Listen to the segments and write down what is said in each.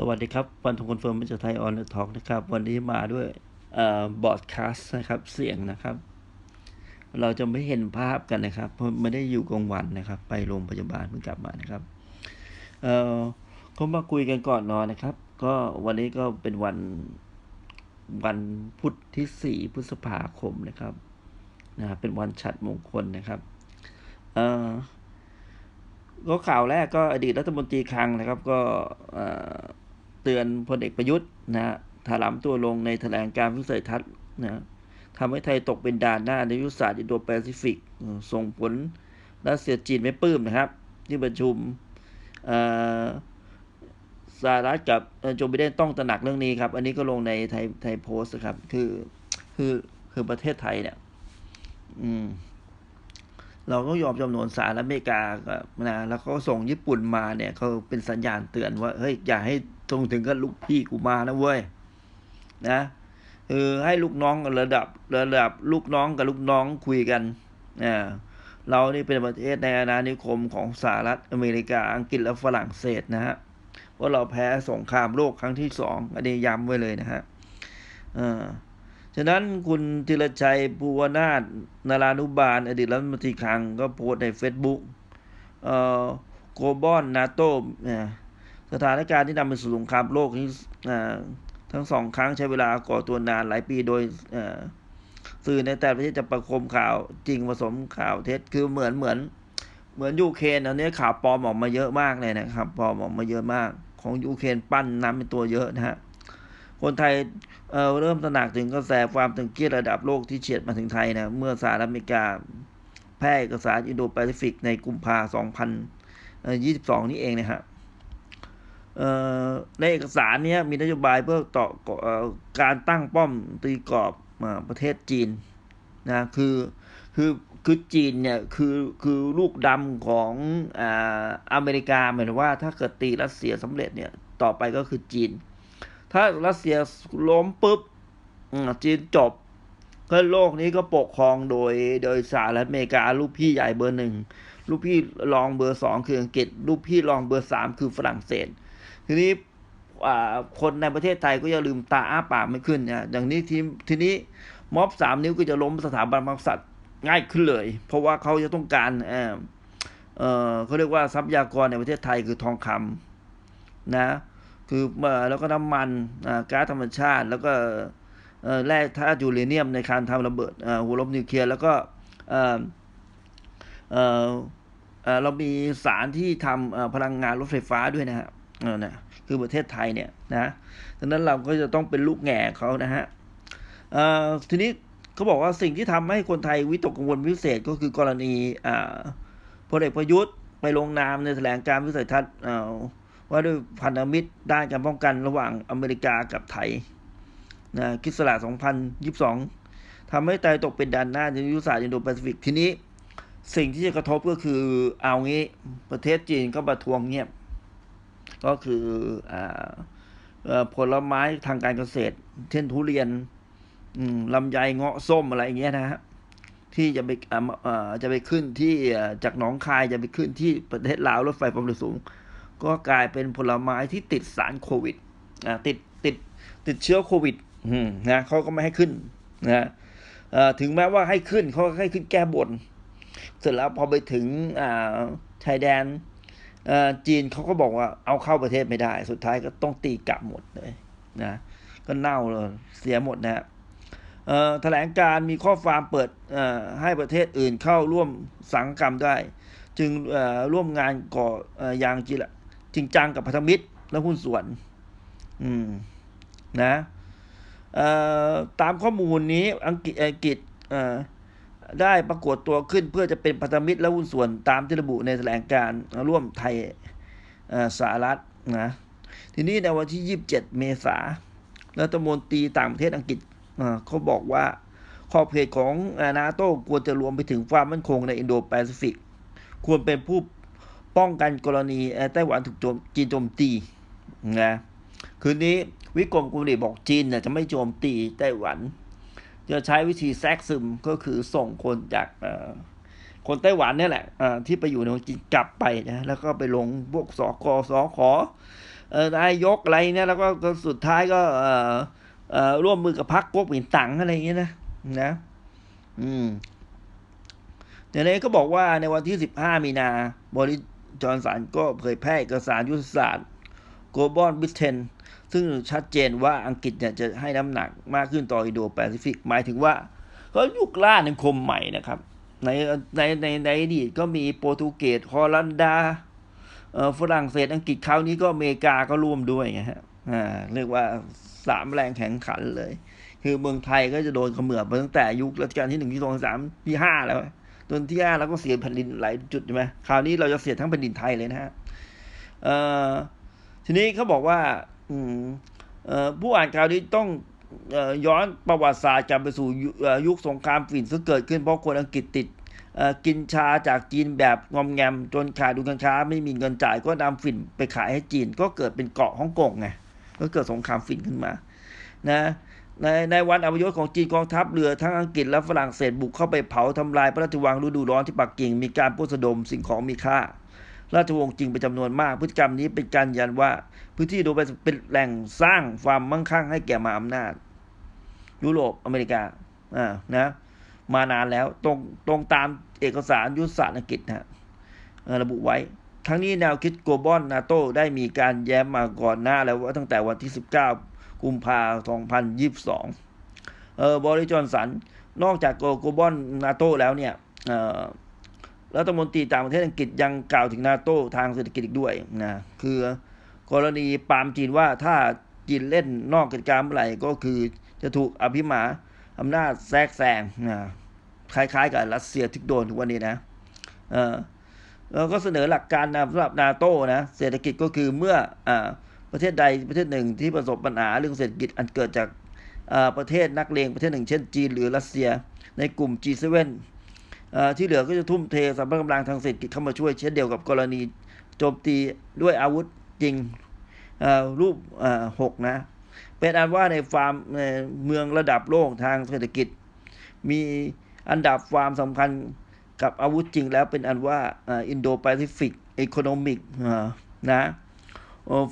สวัสดีครับวันทุกคนเฟิร์มมิจไทยออนเดอะท็อกนะครับ วันนี้มาด้วยบอดคาสต์นะครับ เสียงนะครับ เราจะไม่เห็นภาพกันนะครับ เพราะไม่ได้อยู่กลางวันนะครับ ไปโรงพยาบาลเพิ่งกลับมานะครับ เอ่อก็มาคุยกันก่อนนอนนะครับ ก็วันนี้ก็เป็นวันวันพุธที่สี่พฤษภาคมนะครับนะเป็นวันฉัดมงคลนะครับเอ่อก็ข่าวแรกก็อดีตรัฐมนตรีคลังนะครับ ก็เตือนพลเอกประยุทธ์นะฮะถลำตัวลงในแถลงการวิสัยทัศน์นะทำให้ไทยตกเป็นด่านหน้าในยุทธศาสตร์อินโดแปซิฟิก ส่งผลรัสเซียจีนไม่ปลื้มนะครับ ที่ประชุมสหรัฐกับโจไบเดนต้องตระหนักเรื่องนี้ครับ อันนี้ก็ลงในไทยไทยโพสต์ครับ คือคือคือประเทศไทยเนี่ย อืม เราก็ยอมจำนวนสหรัฐอเมริกานะแล้วเขาส่งญี่ปุ่นมาเนี่ยเขาเป็นสัญญาณเตือนว่าเฮ้ยอย่าให้ตรงถึงกับลูกพี่กูมานะเว้ยนะคือให้ลูกน้องระดับระดับลูกน้องกับลูกน้องคุยกันอ่าเรานี่เป็นประเทศในอาณานิคมของสหรัฐอเมริกาอังกฤษและฝรั่งเศสนะฮะว่าเราแพ้สงครามโลกครั้งที่สองอันนี้ย้ำไว้เลยนะฮะอ่า ฉะนั้นคุณธีรชัยภูวนาถนารานุบาล อดีตรัฐมนตรีคลังก็โพสต์ในเฟซบุ๊กเอ่อโกบอนนาโต้สถานการณ์ที่นำไปสู่สงครามโลกนี้ทั้งสองครั้งใช้เวลาก่อตัวนานหลายปีโดยสื่อในแต่ประเทศจะประคมข่าวจริงผสมข่าวเท็จคือเหมือนเหมือน เหมือนยูเครนอันนี้ข่าวปลอมออกมาเยอะมากเลยนะครับปลอมออกมาเยอะมาก ของยูเครนปั้นน้ำเป็นตัวเยอะนะฮะ คนไทยเเริ่มตระหนักถึงกระแสความตึงเครียดระดับโลกที่เฉียดมาถึงไทยนะ เมื่อสหรัฐอเมริกา แพร่เอกสารอินโดแปซิฟิกในกุมภา2022 นี้เองนะฮะในเอกสารนี้มีนโยบายเพื่อต่อการตั้งป้อมตีกรอบประเทศจีนนะคือคือคือจีนเนี่ยคือคือลูกดำของอ่าอเมริกาหมายถึงว่าถ้าเกิดตีรัสเซียสำเร็จเนี่ยต่อไปก็คือจีน ถ้ารัสเซียล้มปุ๊บจีนจบก็โลกนี้ก็ปกครองโดยโดยสหรัฐอเมริกาลูกพี่ใหญ่เบอร์หนึ่งลูกพี่รองเบอร์สองคืออังกฤษลูกพี่รองเบอร์สามคือฝรั่งเศส ทีนี้คนในประเทศไทยก็อย่าลืมตาอ้าปากไม่ขึ้นเนี่ยอย่างนี้ทีทีนี้ม็อบสามนิ้วก็จะล้มสถาบันพระกษัตริย์ง่ายขึ้นเลย เพราะว่าเขาจะต้องการเออเออเขาเรียกว่าทรัพยากรในประเทศไทยคือทองคำนะ คือแล้วก็น้ำมันก๊าซธรรมชาติ แล้วก็แร่ธาตุยูเรเนียมในการทำระเบิดหัวลมนิวเคลียร์แล้วก็เรามีสารที่ทำพลังงานรถไฟฟ้าด้วยนะฮะนะคือประเทศไทยเนี่ยนะดังนั้นเราก็จะต้องเป็นลูกแง่เขานะฮะทีนี้เขาบอกว่าสิ่งที่ทำให้คนไทยวิตกกังวลพิเศษก็คือกรณีพลเอกประยุทธ์ไปลงนามในแถลงการวิสัยทัศน์ ว่าด้วยพันธมิตรด้านการป้องกันระหว่างอเมริกากับไทยนะคิสลา2022ทำให้ไทยตกเป็นด่านหน้าในยุทธศาสตร์อินโดแปซิฟิกทีนี้สิ่งที่จะกระทบก็คือเอางี้ประเทศจีนก็ประท้วงเงียบ ก็คืออ่าผลไม้ทางการเกษตร เช่นทุเรียนลำไยเงาะส้มอะไรเงี้ยนะฮะที่จะไปจะไปขึ้นที่จากหนองคายจะไปขึ้นที่ประเทศลาวรถไฟความเร็วสูง ก็กลายเป็นผลไม้ที่ติดสารโควิดอ่าติดติดติดเชื้อโควิดนะเขาก็ไม่ให้ขึ้นนะถึงแม้ว่าให้ขึ้นเขาให้ขึ้นแก้บน เสร็จแล้วพอไปถึงชายแดนจีนเขาก็บอกว่าเอาเข้าประเทศไม่ได้ สุดท้ายก็ต้องตีกลับหมดเลยนะก็เน่าเลยเสียหมดนะแถลงการมีข้อความเปิดให้ประเทศอื่นเข้าร่วมสังกรรมได้ จึงร่วมงานก่อยางจีละ จริงจังกับพันธมิตรและหุ้นส่วน อืม นะตามข้อมูลนี้อังกฤษอังกฤษได้ปรากฏตัวขึ้นเพื่อจะเป็นพันธมิตรและหุ้นส่วนตามที่ระบุในแถลงการร่วมไทยสหรัฐนะทีนี้ในวันที่ 27 เมษารัฐมนตรีต่างประเทศอังกฤษเขาบอกว่าขอบเขตของนาโต้ควรจะรวมไปถึงความมั่นคงในอินโดแปซิฟิก ควรเป็นผู้ ป้องกันกรณีไต้หวันถูกโจมจีนโจมตีนะคืนนี้วิกรมกุลีบอกจีนเนี่ยจะไม่โจมตีไต้หวัน จะใช้วิธีแทรกซึมก็คือส่งคนจากคนไต้หวันนี่แหละที่ไปอยู่ในจีนกลับไปนะแล้วก็ไปลงพวกสกสขอเอ่อนายกอะไรเนี่ยแล้วก็สุดท้ายก็ร่วมมือกับพรรคก๊กหมินตั๋งอะไรอย่างเงี้ยนะนะอืมเดี๋ยวนี้ก็บอกว่าในวันที่15มีนาบริ จอนสันก็เผยแพร่เอกสารยุทธศาสตร์ Global b r i t a i n ซึ่งชัดเจนว่าอังกฤษเนี่ยจะให้น้ำหนักมากขึ้นต่ออินโดแปซิฟิก หมายถึงว่าเขายุคล่าในคมใหม่นะครับ ในในในในอดีตก็มีโปรตุเกสฮอลันดาฝรั่งเศสอังกฤษคราวนี้ก็อเมริกาก็ร่วมด้วยไงฮะอ่าเรียกว่าสามแรงแข่งขันเลย คือเมืองไทยก็จะโดนเขมือบมาตั้งแต่ยุครัชกาลที่หนึ่งที่สองสามที่ห้าแล้ว จนที่ห้าเราก็เสียแผ่นดินหลายจุดใช่ไหมคราวนี้เราจะเสียทั้งแผ่นดินไทยเลยนะฮะทีนี้เขาบอกว่า อืมผู้อ่านข่าวนี้ต้องอย้อนประวัติศาสตร์กลับไปสู่ยุคสงครามฝิ่นซึ่งเกิดขึ้นเพราะคนอังกฤษติดกินชาจากจีนแบบงอมแงมจนขาดดุลการค้าไม่มีเงินจ่ายก็นำฝิ่นไปขายให้จีน ก็เกิดเป็นเกาะฮ่องกงไงก็เกิดสงครามฝิ่นขึ้นมา นะ ในในวันอพยพของจีนกองทัพเรือทั้งอังกฤษและฝรั่งเศสบุกเข้าไปเผาทำลายพระราชวังฤดูร้อนที่ปักกิ่งมีการปล้นสะดมสิ่งของมีค่า ราชวงศ์จริงเป็นจำนวนมาก พฤติกรรมนี้เป็นการยันว่า พื้นที่โดยเป็นแหล่งสร้างความมั่งคั่งให้แก่มหาอำนาจ ยุโรปอเมริกาอ่านะมานานแล้วตรงตรงตามเอกสารยุทธศาสตร์อังกฤษนะฮะระบุไว้ ทั้งนี้แนวคิดโกลบอลนาโตได้มีการแย้มมาก่อนหน้าแล้วว่าตั้งแต่วันที่ 19 กุมภาพันธ์2022เออบริจอนสัน นอกจากโกลบอลนาโตแล้วเนี่ยเออรัฐมนตรีต่างประเทศอังกฤษยังกล่าวถึงนาโตทางเศรษฐกิจอีกด้วยนะคือกรณีปามจีนว่าถ้าจีนเล่นนอกกิจการเมื่อไหร่ก็คือจะถูกอภิมหาอำนาจแทรกแซงนะคล้ายๆกับรัสเซียที่โดนทุกวันนี้นะเออแล้วก็เสนอหลักการนะสำหรับนาโตนะเศรษฐกิจก็คือเมื่ออ่า ประเทศใดประเทศหนึ่งที่ประสบปัญหาเรื่องเศรษฐกิจอันเกิดจากประเทศนักเลงประเทศหนึ่งเช่นจีนหรือรัสเซียในกลุ่ม G7 อ่าที่เหลือก็จะทุ่มเทสรรพกำลังทางเศรษฐกิจเข้ามาช่วย เช่นเดียวกับกรณีโจมตีด้วยอาวุธจริงรูปหกนะ เป็นอันว่าในฟาร์มเมืองระดับโลกทางเศรษฐกิจ มีอันดับความสำคัญกับอาวุธจริงแล้วเป็นอันว่าอินโดแปซิฟิกอีโคโนมิกนะ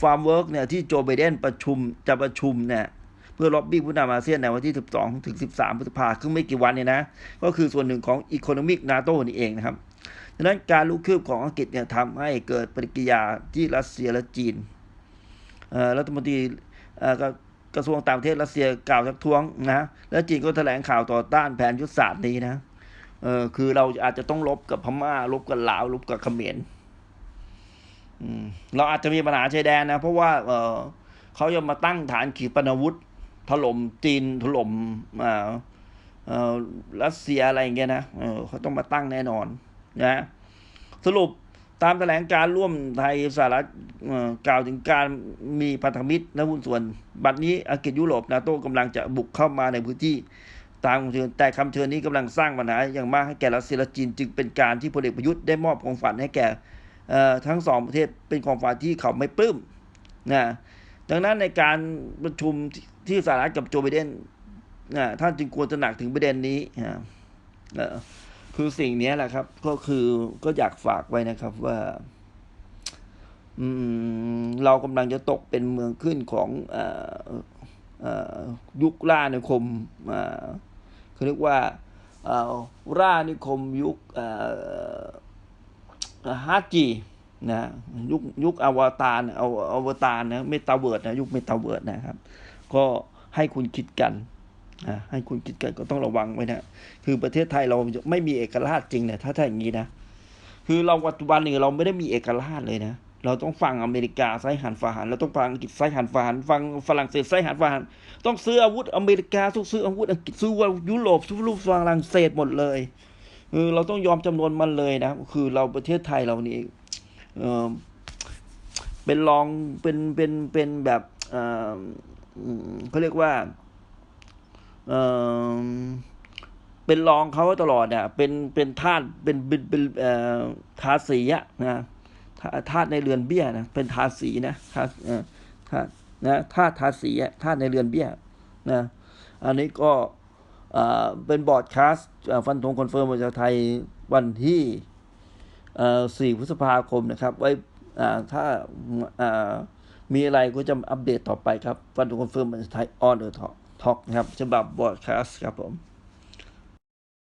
ฟาร์มเวิร์กเนี่ยที่โจไบเดนประชุมจะประชุมเนี่ยเพื่อล็อบบี้ผู้นำอาเซียนในวันที่ 12 ถึง 13พฤษภาคมคือไม่กี่วันเนี่ยนะ ก็คือส่วนหนึ่งของ Economic NATO นี่เองนะครับดังนั้นการลุกคืบของอังกฤษเนี่ยทำให้เกิดปฏิกิริยาที่รัสเซียและจีนรัฐมนตรีกระทรวงต่างประเทศรัสเซียกล่าวทักท้วงนะและจีนก็แถลงข่าวต่อต้านแผนยุทธศาสตร์นี้นะคือเราอาจจะต้องลบกับพม่าลบกับลาวลบกับเขมร เราอาจจะมีปัญหาชายแดนนะ เพราะว่าเออเขาจะมาตั้งฐานขีปนาวุธ ถล่มจีนถล่มอ่าเออรัสเซียอะไรอย่างเงี้ยนะเออเขาต้องมาตั้งแน่นอนนะสรุปตามแถลงการร่วมไทยสหรัฐกล่าวถึงการมีพันธมิตรและหุ้นส่วน บัดนี้อังกฤษยุโรปนาโต้กำลังจะบุกเข้ามาในพื้นที่ตามคำเชิญแต่คำเชิญนี้กำลังสร้างปัญหาอย่างมากให้แก่รัสเซียและจีนจึงเป็นการที่พลเอกประยุทธ์ได้มอบของฝันให้แก่ ทั้งสองประเทศเป็นของฝันที่เขาไม่ปลื้มนะดังนั้นในการประชุมที่สหรัฐกับโจไบเดนนะท่านจึงควรตระหนักถึงประเด็นนี้นะคือสิ่งนี้แหละครับ ก็คือก็อยากฝากไว้นะครับว่าเรากำลังจะตกเป็นเมืองขึ้นของออยุคล่านิคมเขาเรียกว่าล่านิคมยุคฮาร์จี นะยุคยุคอวตารเอาอวตารนะเมตาเวิร์ดนะยุคเมตาเวิร์ดนะครับ ก็ให้คุณคิดกันนะให้คุณคิดกันก็ต้องระวังไว้นะคือประเทศไทยเราไม่มีเอกราชจริงเนี่ยถ้าถ้าอย่างนี้นะคือเราปัจจุบันนี้เราไม่ได้มีเอกราชเลยนะเราต้องฟังอเมริกาไซหันฟาหันเราต้องฟังอังกฤษไซหันฟาหันฟังฝรั่งเศสไซหันฟาหันต้องซื้ออาวุธอเมริกาต้องซื้ออาวุธอังกฤษซื้อว่ายุโรปซื้อรูปฝรั่งเศสหมดเลยเออเราต้องยอมจำนวนมันเลยนะ คือเราประเทศไทยเรานี่ เป็นรองเป็นเป็นเป็นแบบเขาเรียกว่าเป็นรองเขาตลอดอะเป็นเป็นทาสเป็นเป็นเป็นทาสีอะนะทาทาสในเรือนเบี้ยนะเป็นทาสีนะทาทานะทาสทาสีอะทาสในเรือนเบี้ยนะอันนี้ก็เป็นบอร์ดคาสฟันธงคอนเฟิร์มมาจากไทยวันที่ 4พฤษภาคมนะครับ ไว้อ่าถ้าอ่ามีอะไรก็จะอัปเดตต่อไปครับฟันดูคอนเฟิร์มมันไทยออนเดอะท็อกท็อกนะครับฉบับบอดแคสต์ครับผม